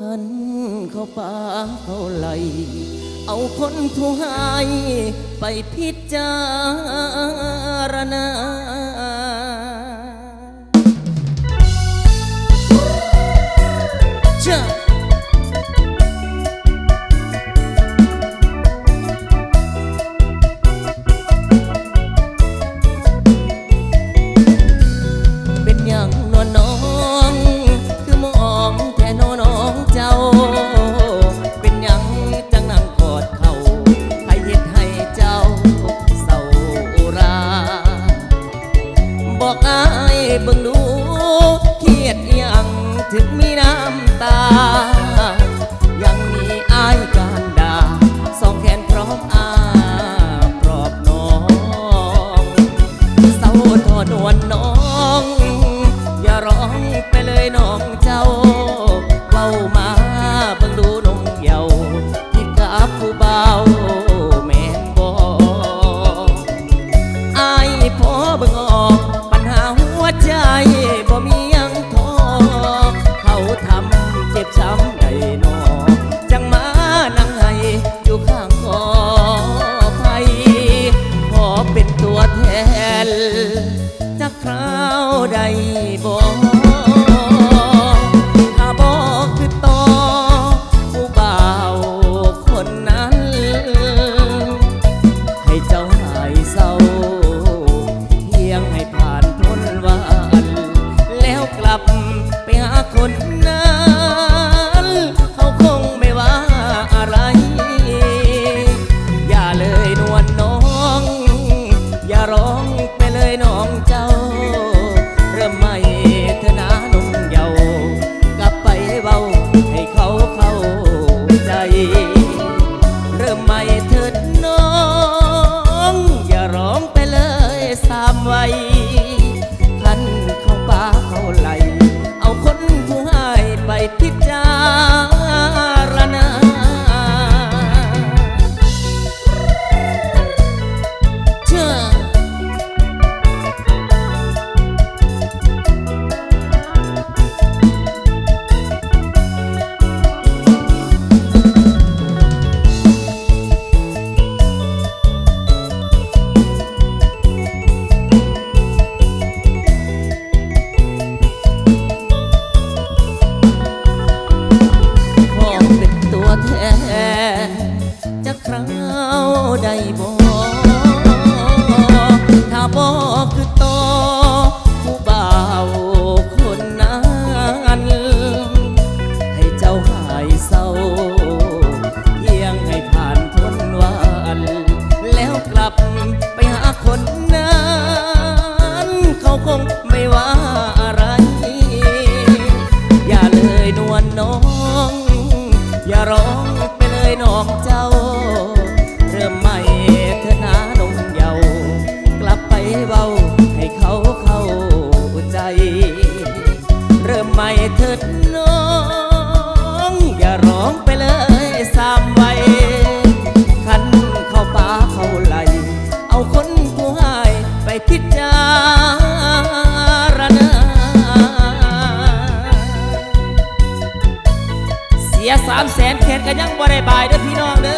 หันเข้าป่าเข้าไหล เอาคนผู้หายไปพิจารณา ยังมีอายการด่าสองแขนพร้อมอาปลอบน้องเศร้าทอนวนน้อง คนนั้นเขาคงไม่ว่าอะไร อย่าเลยนวลน้อง อย่าร้องไปเลยน้องเจ้า เริ่มใหม่เธอนาหนุ่มเยาว์กลับไปเบาให้เขาเข้าใจ เริ่มใหม่เถิดน้อง อย่าร้องไปเลยสามวัยขันเข้าป่าเข้าไหลาวใดบ่ถ้าบอกคือต่อผู้บ่าวคนนั้น ให้เจ้าหายเศร้าเพียงให้ผ่านพ้นวันแล้วกลับไปหาคนนั้น เขาคงไม่ว่าอะไร อย่าเลยนวลน้อง อย่าร้องไปเลยน้องเจ้า เบาให้เขาเข้าใจ เริ่มใหม่เถิดน้อง อย่าร้องไปเลยสามวัยขันเข้าป่าเข้าไหล เอาคนผู้ให้ไปพิจารณา เสียสามแสนแขนก็ยังบ่ได้บายเด้อพี่น้องเด้อ